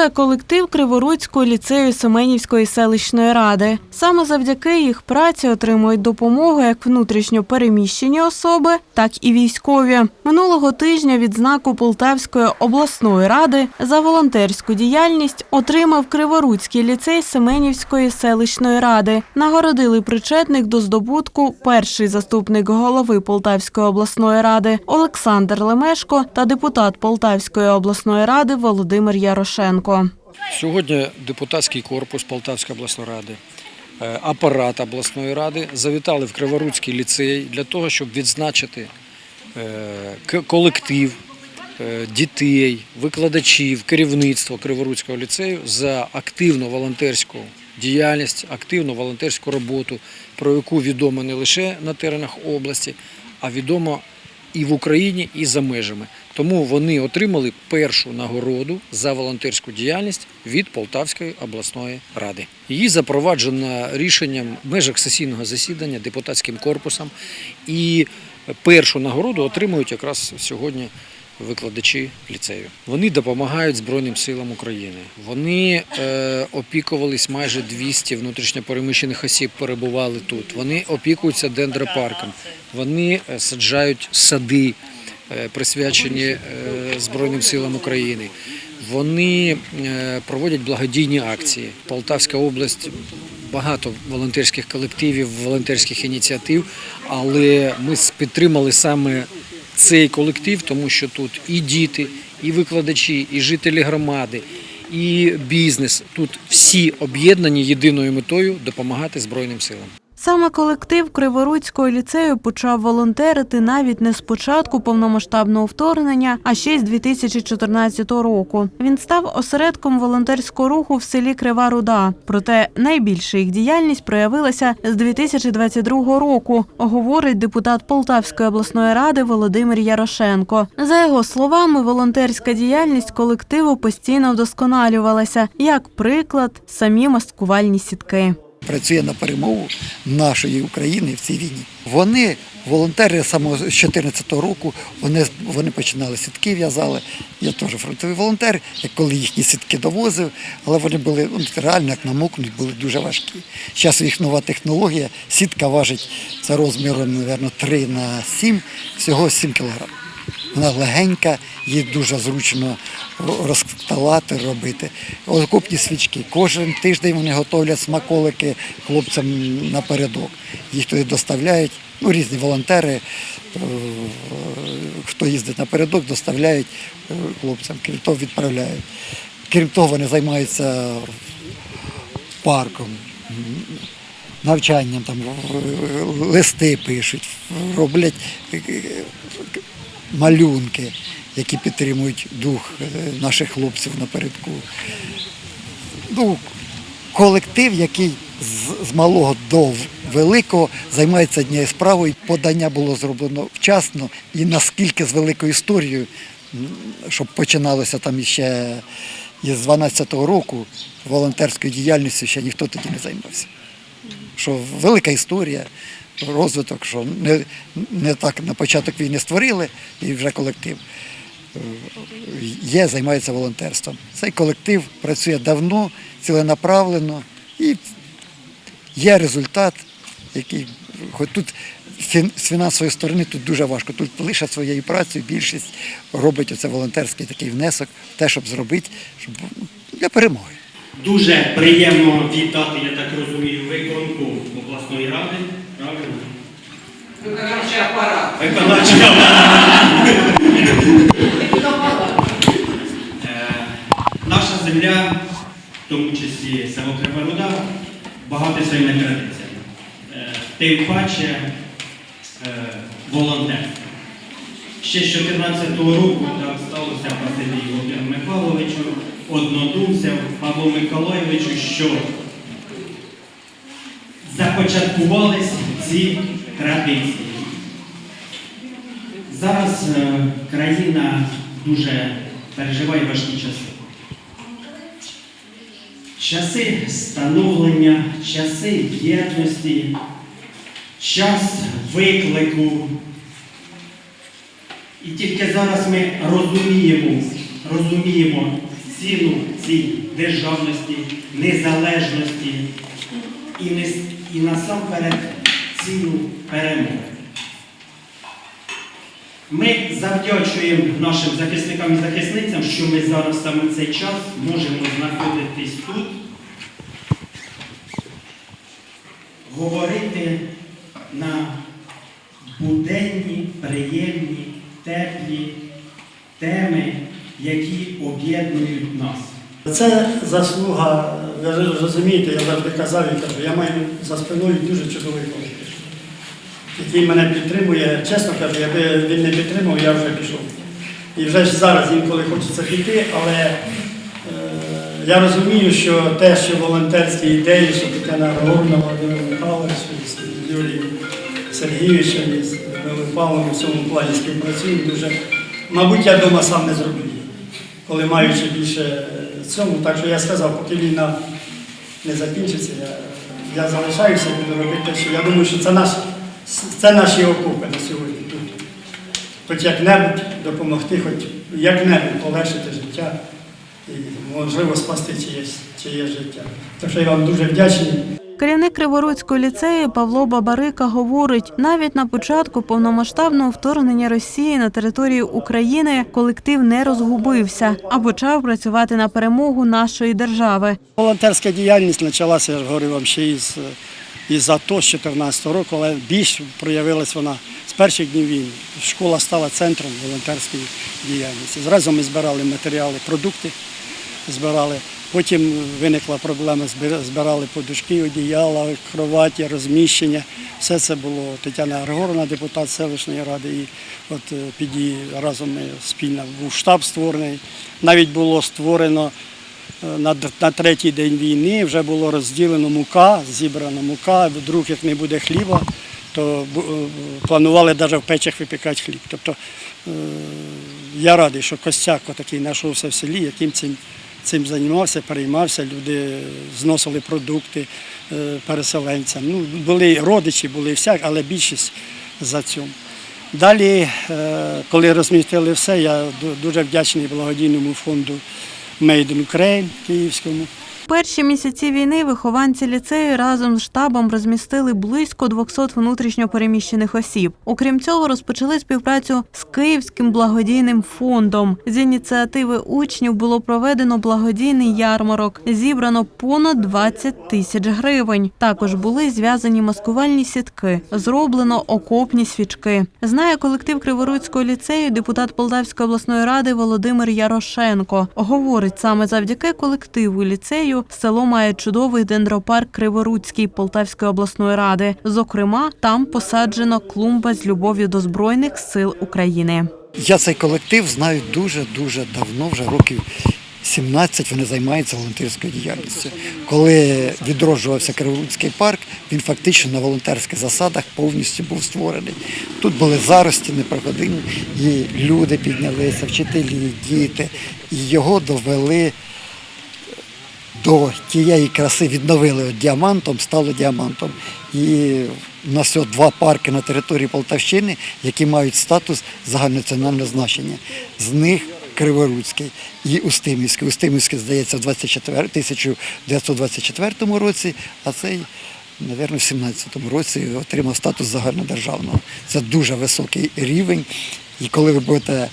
Це колектив Криворуцького ліцею Семенівської селищної ради. Саме завдяки їх праці отримують допомогу як внутрішньо переміщені особи, так і військові. Минулого тижня відзнаку Полтавської обласної ради за волонтерську діяльність отримав Криворуцький ліцей Семенівської селищної ради. Нагородили причетних до здобутку перший заступник голови Полтавської обласної ради Олександр Лемешко та депутат Полтавської обласної ради Володимир Ярошенко. Сьогодні депутатський корпус Полтавської обласної ради, е, апарат обласної ради завітали в Криворуцький ліцей для того, щоб відзначити е, колектив е, дітей, викладачів, керівництво Криворуцького ліцею за активну волонтерську діяльність, активну волонтерську роботу, про яку відомо не лише на теренах області, а відомо і в Україні, і за межами. Тому вони отримали першу нагороду за волонтерську діяльність від Полтавської обласної ради. Її запроваджено рішенням в межах сесійного засідання депутатським корпусом. І першу нагороду отримують якраз сьогодні викладачі ліцею. Вони допомагають Збройним силам України. Вони е, опікувались майже 200 внутрішньопереміщених осіб, перебували тут. Вони опікуються дендропарком. Вони е, саджають сади, присвячені е, Збройним силам України. Вони е, проводять благодійні акції. Полтавська область багато волонтерських колективів, волонтерських ініціатив, але ми підтримали саме цей колектив, тому що тут і діти, і викладачі, і жителі громади, і бізнес. Тут всі об'єднані єдиною метою допомагати Збройним силам. Саме колектив Криворуцького ліцею почав волонтерити навіть не з початку повномасштабного вторгнення, а ще й з 2014 року. Він став осередком волонтерського руху в селі Крива Руда. Проте найбільша їх діяльність проявилася з 2022 року, говорить депутат Полтавської обласної ради Володимир Ярошенко. За його словами, волонтерська діяльність колективу постійно вдосконалювалася. Як приклад, самі маскувальні сітки. Працює на перемогу нашої України в цій війні. Вони волонтери з 2014 року. Вони вони починали сітки, в'язали. Я теж фронтовий волонтер, як коли їхні сітки довозив, але вони були ну, реально як намокнуть, були дуже важкі. Зараз їх нова технологія. Сітка важить за розміром, мабуть, 3 на 7, всього 7 кілограм. Вона легенька, її дуже зручно розсталати, робити. Окопні свічки. Кожен тиждень вони готовлять смаколики хлопцям напередок. Їх туди доставляють. Ну, різні волонтери, е, хто їздить напередок, доставляють е, хлопцям, крім того, відправляють. Крім того, вони займаються парком, навчанням, там, листи пишуть, роблять е, малюнки, які підтримують дух е, наших хлопців напередку. Ну, колектив, який з, з малого до великого займається однією справою. Подання було зроблено вчасно і наскільки з великою історією, щоб починалося там ще із 12-го року волонтерською діяльністю ще ніхто тоді не займався. Що велика історія, розвиток, що не, не так на початок війни створили і вже колектив е, є, займається волонтерством. Цей колектив працює давно, ціленаправлено і є результат, який, хоч тут з фінансової сторони тут дуже важко. Тут лише своєю працею більшість робить оце волонтерський такий внесок, те, щоб зробити, щоб ну, для перемоги. Дуже приємно вітати, я так розумію, виконку обласної ради. Виконавчий апарат. Виконавчий апарат. Е, Наша земля, в тому числі село Криворуда, багато своїми традиціями. Е, Тим паче е, волонтер. Ще з 2014 року так сталося Василію Володимиру Михайловичу, однодумцям Павлу Миколайовичу, що започаткувались ці традиції. Зараз е, країна дуже переживає важкі часи. Часи становлення, часи єдності, час виклику. І тільки зараз ми розуміємо, розуміємо ціну цій державності, незалежності і, не, і насамперед ціну перемоги. Ми завдячуємо нашим захисникам і захисницям, що ми зараз саме цей час можемо знаходитись тут, говорити на буденні, приємні, теплі теми, які об'єднують нас. Це заслуга, ви розумієте, я завжди казав я маю за спиною дуже чудовий колектив, який мене підтримує. Чесно кажу, якби він не підтримав, я вже пішов. І вже зараз інколи хочеться піти, але е, я розумію, що те, що волонтерські ідеї, що Тетяна Григорівна, Володимир Михайлович, з Юрієм Сергійовичем, і з Милою Павловим в цьому плані співпрацюють дуже. Мабуть, я вдома сам не зроблю коли маючи більше е, цьому. Так що я сказав, поки війна не закінчиться, я, я залишаюся і буду робити те, що я думаю, що це, наш, це наші окупи на сьогодні тут. Хоч як-небудь допомогти, хоч як-небудь полегшити життя і, можливо, спасти чиєсь, чиє життя. Так що я вам дуже вдячний. Керівник Криворуцького ліцею Павло Бабарика говорить, навіть на початку повномасштабного вторгнення Росії на територію України колектив не розгубився, а почав працювати на перемогу нашої держави. Волонтерська діяльність почалася, я ж говорю вам, ще із, із АТО з 2014 року, але більш проявилась вона з перших днів війни. Школа стала центром волонтерської діяльності. Зразу ми збирали матеріали, продукти збирали. Потім виникла проблема, збир- збирали подушки, одіяла, кроваті, розміщення. Все це було Тетяна Григоровна, депутат селищної ради. І от е, під її разом ми спільно був штаб створений. Навіть було створено на, на третій день війни, вже було розділено мука, зібрана мука. Вдруг як не буде хліба, то е, планували навіть в печах випікати хліб. Тобто е, я радий, що Костяк такий знайшовся в селі, яким цим, цим займався, переймався. Люди зносили продукти е, переселенцям. Ну, були родичі, були всяк, але більшість за цьому. Далі, е, коли розмістили все, я дуже вдячний благодійному фонду Made in Ukraine Київському. Перші місяці війни вихованці ліцею разом з штабом розмістили близько 200 внутрішньо переміщених осіб. Окрім цього, розпочали співпрацю з Київським благодійним фондом. З ініціативи учнів було проведено благодійний ярмарок. Зібрано понад 20 тисяч гривень. Також були зв'язані маскувальні сітки, зроблено окопні свічки. Знає колектив Криворуцького ліцею депутат Полтавської обласної ради Володимир Ярошенко. Говорить, саме завдяки колективу ліцею село має чудовий дендропарк Криворуцький Полтавської обласної ради. Зокрема, там посаджено клумба з любов'ю до збройних сил України. Я цей колектив знаю дуже-дуже давно, вже років 17 вони займаються волонтерською діяльністю. Коли відроджувався Криворуцький парк, він фактично на волонтерських засадах повністю був створений. Тут були зарості непроходимі, і люди піднялися, вчителі, діти, і його довели до тієї краси відновили діамантом, стало діамантом. І у нас от два парки на території Полтавщини, які мають статус загальнонаціонального значення. З них Криворуцький і Устимівський. Устимівський, здається, в 24, 1924 році, а цей, мабуть, в 17-му році отримав статус загальнодержавного. Це дуже високий рівень. І коли ви будете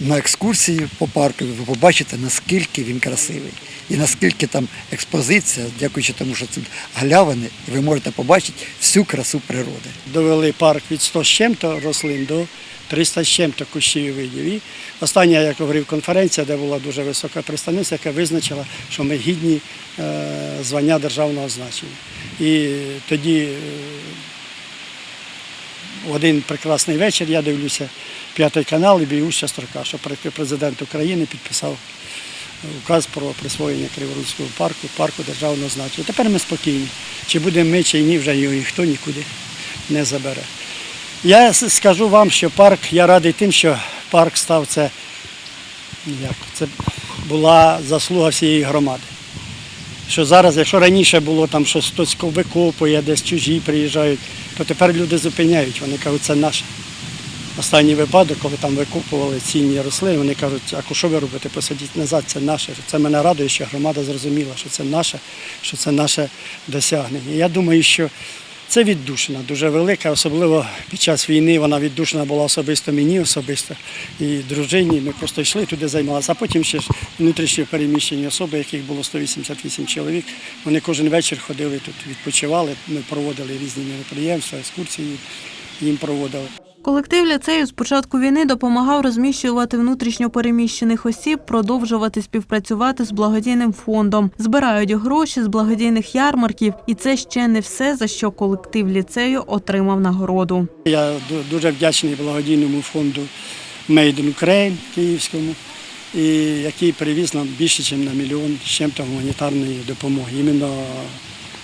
на екскурсії по парку, ви побачите, наскільки він красивий. І наскільки там експозиція, дякуючи тому, що це галявини, і ви можете побачити всю красу природи. Довели парк від 100 з чим-то рослин до 300 з чим-то кущів і видів. І остання, як говорив, конференція, де була дуже висока представниця, яка визначила, що ми гідні е, звання державного значення. І тоді е, в один прекрасний вечір я дивлюся п'ятий канал і бігуща строка, що президент України підписав указ про присвоєння Криворуцького парку, парку державного значення. Тепер ми спокійні. Чи будемо ми, чи ні, вже його ніхто нікуди не забере. Я скажу вам, що парк, я радий тим, що парк став це, як, це була заслуга всієї громади. Що зараз, якщо раніше було там щось хтось викопує, десь чужі приїжджають, то тепер люди зупиняють, вони кажуть, це наше. останній випадок, коли там викопували цінні рослини, вони кажуть, а що ви робите, посадіть назад, це наше. Це мене радує, що громада зрозуміла, що це наше, що це наше досягнення. Я думаю, що це віддушина дуже велика, особливо під час війни вона віддушина була особисто мені, особисто і дружині. Ми просто йшли туди, займалися. А потім ще ж внутрішньо переміщені особи, яких було 188 чоловік. Вони кожен вечір ходили тут, відпочивали. Ми проводили різні мероприємства, екскурсії їм проводили. Колектив ліцею з початку війни допомагав розміщувати внутрішньо переміщених осіб, продовжувати співпрацювати з благодійним фондом, збирають гроші з благодійних ярмарків, і це ще не все за що колектив ліцею отримав нагороду. Я дуже вдячний благодійному фонду Made in Ukraine Київському, який привіз нам більше, ніж на мільйон з чим-то гуманітарної допомоги. Іменно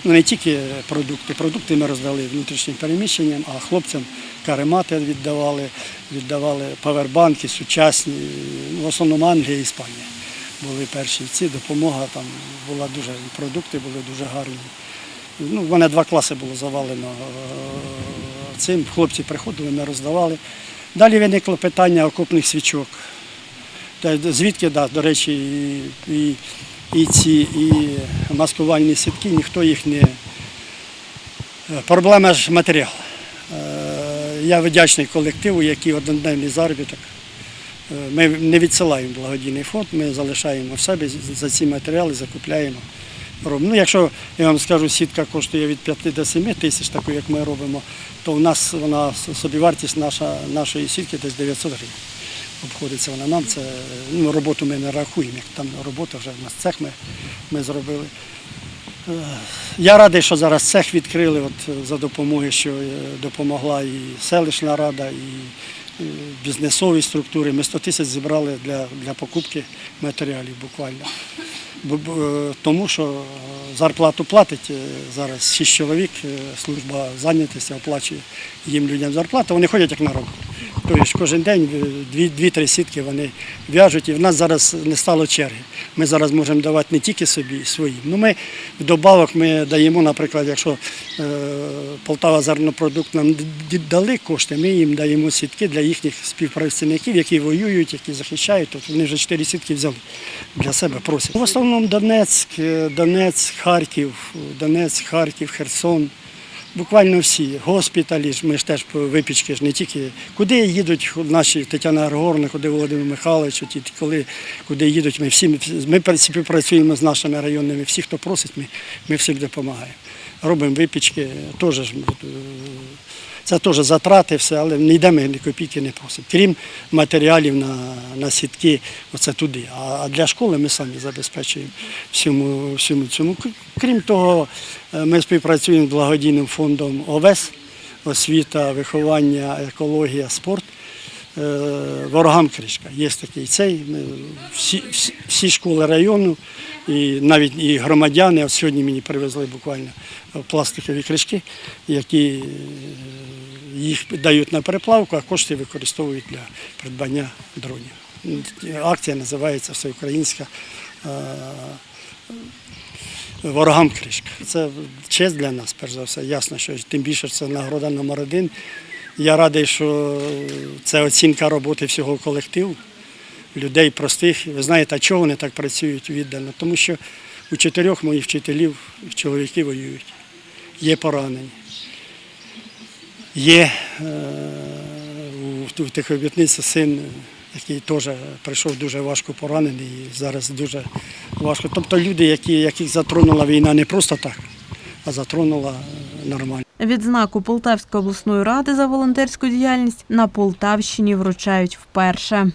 ну, не тільки продукти, продукти ми роздали внутрішнім переміщенням, а хлопцям каремати віддавали, віддавали павербанки сучасні, ну, в основному Англія і Іспанія були перші. Ці допомога там була дуже, продукти були дуже гарні. Ну, в мене два класи було завалено е, цим. Хлопці приходили, ми роздавали. Далі виникло питання окопних свічок. Звідки, да, до речі, і, і, і ці і маскувальні сітки, ніхто їх не. Е, Проблема ж матеріал. Е, Я вдячний колективу, який одноденний заробіток. Е, Ми не відсилаємо благодійний фонд, ми залишаємо в себе за ці матеріали, закупляємо. Ну, якщо я вам скажу, сітка коштує від 5 до 7 тисяч, таку як ми робимо, то у нас вона собівартість наша, нашої сітки десь 900 гривень. Обходиться вона нам. Це ну, роботу ми не рахуємо, як там робота вже в нас цех ми, ми зробили. Е, Я радий, що зараз цех відкрили от, за допомогою, що е, допомогла і селищна рада, і е, бізнесові структури. Ми 100 тисяч зібрали для, для покупки матеріалів буквально. Тому що зарплату платить зараз 6 чоловік, служба зайнятості оплачує їм людям зарплату, вони ходять як на роботу. Тобто кожен день е, дві- дві-три сітки вони в'яжуть, і в нас зараз не стало черги. Ми зараз можемо давати не тільки собі, своїм. Ну, ми вдобавок ми даємо, наприклад, якщо е, Полтава зернопродукт нам дали кошти, ми їм даємо сітки для їхніх співпрацівників, які воюють, які захищають. Тобто вони вже чотири сітки взяли для себе, просять. В основному Донецьк, е, Донецьк, Харків, Донецьк, Харків, Херсон. Буквально всі госпіталі ж ми ж теж по випічки ж не тільки куди їдуть наші Тетяна Аргорна, куди Володимир Михайлович, ті, коли куди їдуть, ми всі ми співпрацюємо з нашими районними. Всі, хто просить, ми, ми допомагаємо. Робимо випічки, теж е, це теж затрати, все, але не йдемо ні копійки не просимо. Крім матеріалів на, на сітки, оце туди. А, а для школи ми самі забезпечуємо всьому, всьому цьому. Крім того, е, ми співпрацюємо з благодійним фондом ОВЕС, освіта, виховання, екологія, спорт. Е, Ворогам кришка. Є такий цей. Всі, всі, школи району, і навіть і громадяни. От сьогодні мені привезли буквально пластикові кришки, які е, їх дають на переплавку, а кошти використовують для придбання дронів. Акція називається Всеукраїнська е, ворогам кришка. Це честь для нас, перш за все. Ясно, що тим більше це нагорода номер один. Я радий, що це оцінка роботи всього колективу, людей простих. Ви знаєте, а чого вони так працюють віддано? Тому що у чотирьох моїх вчителів чоловіки воюють, є поранені. Є е, у, у тих син, який теж прийшов дуже важко поранений і зараз дуже важко. Тобто люди, які, яких затронула війна не просто так, а затронула нормально. Відзнаку Полтавської обласної ради за волонтерську діяльність на Полтавщині вручають вперше.